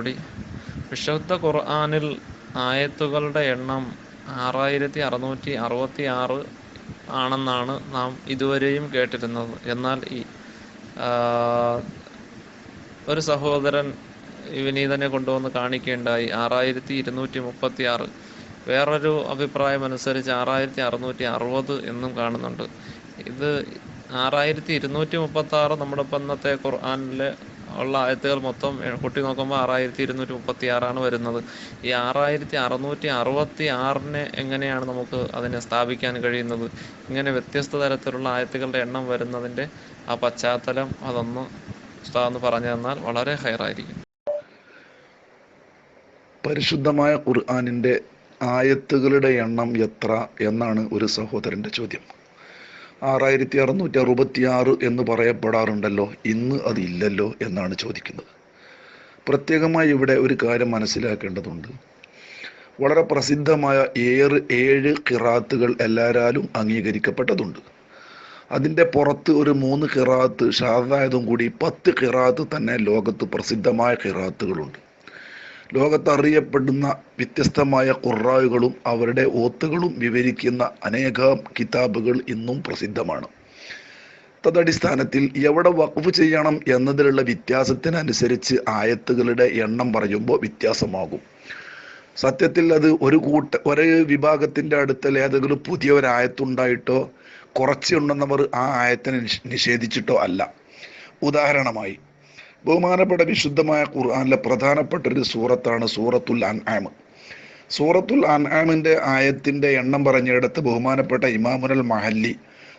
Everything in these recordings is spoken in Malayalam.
കൂടി. വിശുദ്ധ ഖുർആാനിൽ ആയത്തുകളുടെ എണ്ണം ആറായിരത്തി അറുന്നൂറ്റി അറുപത്തി ആറ് ആണെന്നാണ് നാം ഇതുവരെയും കേട്ടിരുന്നത്. എന്നാൽ ഈ ഒരു സഹോദരൻ വിനീതനെ കൊണ്ടുവന്ന് കാണിക്കേണ്ടായി. ആറായിരത്തി ഇരുന്നൂറ്റി മുപ്പത്തി ആറ് വേറൊരു അഭിപ്രായം അനുസരിച്ച് ആറായിരത്തി അറുന്നൂറ്റി അറുപത് എന്നും കാണുന്നുണ്ട്. ഇത് ആറായിരത്തി ഇരുന്നൂറ്റി മുപ്പത്തി ആറ് നമ്മുടെ ഇപ്പം ഇന്നത്തെ ഖുർആനിലെ ഉള്ള ആയത്തുകൾ മൊത്തം കൂട്ടി നോക്കുമ്പോൾ ആറായിരത്തി ഇരുന്നൂറ്റി മുപ്പത്തി ആറാണ് വരുന്നത്. ഈ ആറായിരത്തി അറുന്നൂറ്റി അറുപത്തി ആറിനെ എങ്ങനെയാണ് നമുക്ക് അതിനെ സ്ഥാപിക്കാൻ കഴിയുന്നത്? ഇങ്ങനെ വ്യത്യസ്ത തരത്തിലുള്ള ആയത്തുകളുടെ എണ്ണം വരുന്നതിന്റെ ആ പശ്ചാത്തലം അതൊന്ന് ഉസ്താദ് പറഞ്ഞു തന്നാൽ വളരെ ഹയറായിരിക്കും പരിശുദ്ധമായ ഖുർആാനിന്റെ ആയത്തുകളുടെ എണ്ണം എത്ര എന്നാണ് ഒരു സഹോദരന്റെ ചോദ്യം. ആറായിരത്തി അറുന്നൂറ്റി അറുപത്തി ആറ് എന്ന് പറയപ്പെടാറുണ്ടല്ലോ. ഇന്ന് അതില്ലല്ലോ എന്നാണ് ചോദിക്കുന്നത്. പ്രത്യേകമായി ഇവിടെ ഒരു കാര്യം മനസ്സിലാക്കേണ്ടതുണ്ട്. വളരെ പ്രസിദ്ധമായ ഏറ് ഏഴ് കിറാത്തുകൾ എല്ലാവരാലും അംഗീകരിക്കപ്പെട്ടതുണ്ട്. അതിന്റെ പുറത്ത് ഒരു മൂന്ന് കിറാത്ത് ഷാദായതും കൂടി പത്ത് കിറാത്ത് തന്നെ ലോകത്ത് പ്രസിദ്ധമായ കിറാത്തുകളുണ്ട്. ലോകത്തറിയപ്പെടുന്ന വ്യത്യസ്തമായ ഖുറായുകളും അവരുടെ ഓത്തുകളും വിവരിക്കുന്ന അനേകം കിതാബുകൾ ഇന്നും പ്രസിദ്ധമാണ്. തദടിസ്ഥാനത്തിൽ എവിടെ വഖഫ് ചെയ്യണം എന്നതിലുള്ള വ്യത്യാസത്തിനനുസരിച്ച് ആയത്തുകളുടെ എണ്ണം പറയുമ്പോൾ വ്യത്യാസമാകും. സത്യത്തിൽ അത് ഒരു കൂട്ട ഒരു വിഭാഗത്തിന്റെ അടുത്ത് ഏതെങ്കിലും പുതിയ ഒരു ആയത്തുണ്ടായിട്ടോ കുറച്ചുണ്ടെന്നവർ ആ ആയത്തിനെ നിഷേധിച്ചിട്ടോ അല്ല. ഉദാഹരണമായി ബഹുമാനപ്പെട്ട വിശുദ്ധമായ ഖുർആാനിലെ പ്രധാനപ്പെട്ട ഒരു സൂറത്താണ് സൂറത്തുൽ അൻആം. സൂറത്തുൽ അൻആമിന്റെ ആയത്തിന്റെ എണ്ണം പറഞ്ഞെടുത്ത് ബഹുമാനപ്പെട്ട ഇമാമുനൽ മഹല്ലി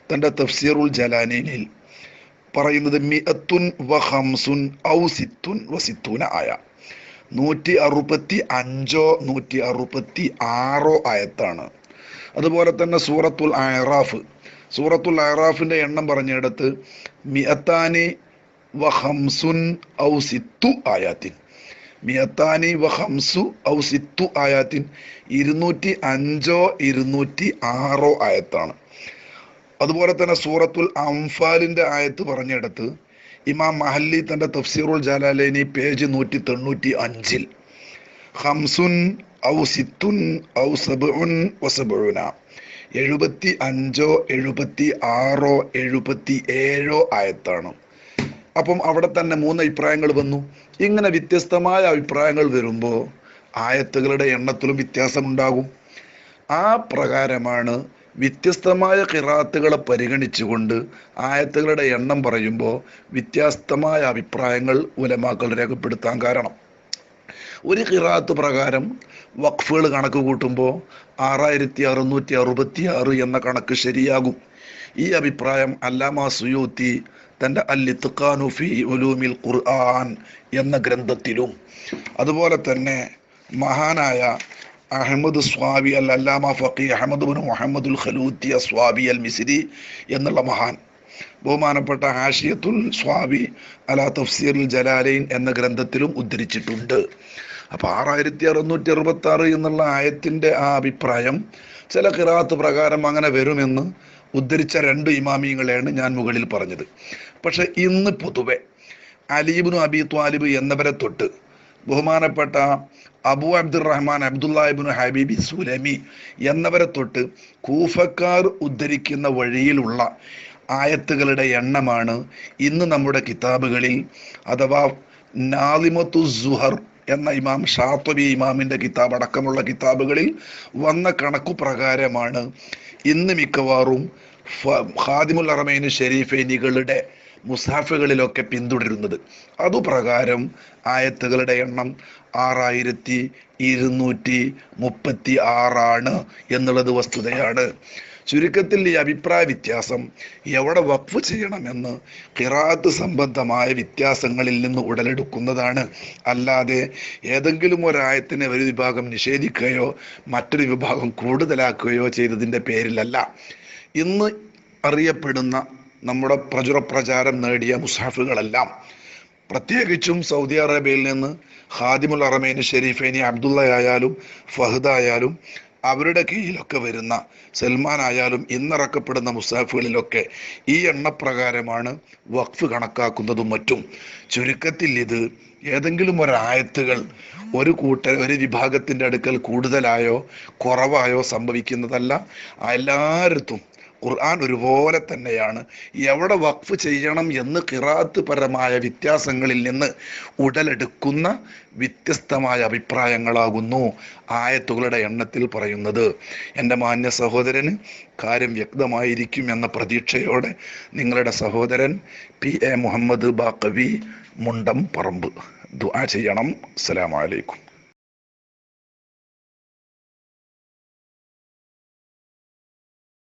തന്റെ തഫ്സീറുൽ ജലാനീനിൽ പറയുന്നത് മിഅത്തുൻ വ ഹംസുൻ ഔ സിത്തുൻ വ സിത്തൂന ആയ. നൂറ്റി അറുപത്തി അഞ്ചോ നൂറ്റി അറുപത്തി ആറോ ആയത്താണ്. അതുപോലെ തന്നെ സൂറത്തുൽ അയറാഫ്. സൂറത്തുൽ അയറാഫിന്റെ എണ്ണം പറഞ്ഞെടുത്ത് മിഅത്താനി വഹംസുൻ ആയാത്തിൻ. മിയത്താനി വഹംസു ഔ സിത്തു ആയാത്തിൻ. ഇരുന്നൂറ്റി അഞ്ചോ ഇരുന്നൂറ്റി ആറോ ആയത്താണ്. അതുപോലെ തന്നെ സൂറത്തുൽ അംഫാലിന്റെ ആയത്ത് പറഞ്ഞെടുത്ത് ഇമാം മഹല്ലി തന്റെ തഫ്സീറുൽ ജലാലൈനി പേജ് നൂറ്റി തൊണ്ണൂറ്റി അഞ്ചിൽ ഹംസുൻ ഔ സിത്തുൻ ഔ സബുൻ വസബുന എഴുപത്തി അഞ്ചോ എഴുപത്തി ആറോ എഴുപത്തി ഏഴോ ആയത്താണ്. അപ്പം അവിടെ തന്നെ മൂന്ന് അഭിപ്രായങ്ങൾ വന്നു. ഇങ്ങനെ വ്യത്യസ്തമായ അഭിപ്രായങ്ങൾ വരുമ്പോൾ ആയത്തുകളുടെ എണ്ണത്തിലും വ്യത്യാസമുണ്ടാകും. ആ പ്രകാരമാണ് വ്യത്യസ്തമായ കിറാത്തുകളെ പരിഗണിച്ചുകൊണ്ട് ആയത്തുകളുടെ എണ്ണം പറയുമ്പോൾ വ്യത്യസ്തമായ അഭിപ്രായങ്ങൾ ഉലമാക്കൾ രേഖപ്പെടുത്താൻ കാരണം. ഒരു കിറാത്ത് പ്രകാരം വഖഫുകൾ കണക്ക് കൂട്ടുമ്പോൾ ആറായിരത്തി അറുന്നൂറ്റി അറുപത്തി ആറ് എന്ന കണക്ക് ശരിയാകും. ഈ അഭിപ്രായം അല്ലാമ സുയൂത്തി തന്റെ അല്ലിത്തുഖാനു ഫി ഉലൂമിൽ ഖുർആൻ എന്ന ഗ്രന്ഥത്തിലും. അതുപോലെ തന്നെ മഹാനായ അഹമ്മദ് സ്വാബി അൽ അല്ലാമ ഫക്കി അഹമ്മദ് ബിൻ മുഹമ്മദുൽ ഖലൂത്തി സ്വാബി അൽ മിസിരി എന്നുള്ള മഹാൻ. ബഹുമാനപ്പെട്ട ഹാഷിയത്തുൽ സ്വാബി അല തഫ്സീറുൽ ജലാലൈൻ എന്ന ഗ്രന്ഥത്തിലും ഉദ്ധരിച്ചിട്ടുണ്ട്. അപ്പോൾ ആറായിരത്തി അറുന്നൂറ്റി അറുപത്തി ആറ് എന്നുള്ള ആയത്തിന്റെ ആ അഭിപ്രായം ചില കിറാത്ത് പ്രകാരം അങ്ങനെ വരുമെന്ന് ഉദ്ധരിച്ച രണ്ട് ഇമാമിയങ്ങളെയാണ് ഞാൻ മുകളിൽ പറഞ്ഞത്. പക്ഷെ ഇന്ന് പൊതുവെ അലീബിനു അബി ത്വാലിബ് എന്നവരെ തൊട്ട് ബഹുമാനപ്പെട്ട അബു അബ്ദുറഹ്മാൻ അബ്ദുല്ലാഹിബിന് ഹബീബി സുലമി എന്നവരെ തൊട്ട് കൂഫക്കാർ ഉദ്ധരിക്കുന്ന വഴിയിലുള്ള ആയത്തുകളുടെ എണ്ണമാണ് ഇന്ന് നമ്മുടെ കിതാബുകളിൽ അഥവാ നാലിമത്തു സുഹർ എന്ന ഇമാം ഷാത്തബി ഇമാമിന്റെ കിതാബ് അടക്കമുള്ള കിതാബുകളിൽ വന്ന കണക്കു പ്രകാരമാണ് ഇന്ന് മിക്കവാറും ഖാദിമുൽ അറമൈന് ഷെരീഫൈനികളുടെ മുസാഫുകളിലൊക്കെ പിന്തുടരുന്നത്. അതുപ്രകാരം ആയത്തുകളുടെ എണ്ണം ആറായിരത്തി ഇരുന്നൂറ്റി മുപ്പത്തി ആറാണ് എന്നുള്ളത് വസ്തുതയാണ്. ചുരുക്കത്തിൽ ഈ അഭിപ്രായ വ്യത്യാസം എവിടെ വഖഫ് ചെയ്യണമെന്ന് ഖിറാഅത്ത് സംബന്ധമായ വ്യത്യാസങ്ങളിൽ നിന്ന് ഉടലെടുക്കുന്നതാണ്. അല്ലാതെ ഏതെങ്കിലും ഒരായത്തിനെ ഒരു വിഭാഗം നിഷേധിക്കുകയോ മറ്റൊരു വിഭാഗം കൂടുതലാക്കുകയോ ചെയ്തതിന്റെ പേരിലല്ല. ഇന്ന് അറിയപ്പെടുന്ന നമ്മുടെ പ്രചുര പ്രചാരം നേടിയ മുസാഫുകളെല്ലാം പ്രത്യേകിച്ചും സൗദി അറേബ്യയിൽ നിന്ന് ഹാദിമുൽ അറമേന് ഷെരീഫേനി അബ്ദുള്ള ആയാലും ഫഹദ് ആയാലും അവരുടെ കീഴിലൊക്കെ വരുന്ന സൽമാൻ ആയാലും ഇന്നിറക്കപ്പെടുന്ന മുസാഫുകളിലൊക്കെ ഈ എണ്ണപ്രകാരമാണ് വഖഫ് കണക്കാക്കുന്നതും മറ്റും. ചുരുക്കത്തിൽ ഇത് ഏതെങ്കിലും ഒരായത്തുകൾ ഒരു കൂട്ട ഒരു വിഭാഗത്തിന്റെ അടുക്കൽ കൂടുതലായോ കുറവായോ സംഭവിക്കുന്നതല്ല. എല്ലായിടത്തും ഖുർആൻ ഒരുപോലെ തന്നെയാണ്. എവിടെ വഖഫ് ചെയ്യണം എന്ന് കിറാത്ത് പരമായ വ്യത്യാസങ്ങളിൽ നിന്ന് ഉടലെടുക്കുന്ന വ്യത്യസ്തമായ അഭിപ്രായങ്ങളാകുന്നു ആയത്തുകളുടെ എണ്ണത്തിൽ പറയുന്നത്. എന്റെ മാന്യ സഹോദരന് കാര്യം വ്യക്തമായിരിക്കും എന്ന പ്രതീക്ഷയോടെ നിങ്ങളുടെ സഹോദരൻ P A Muhammad Baqavi Mundamparamba. ദുആ ചെയ്യണം. അസ്സലാമു അലൈക്കും.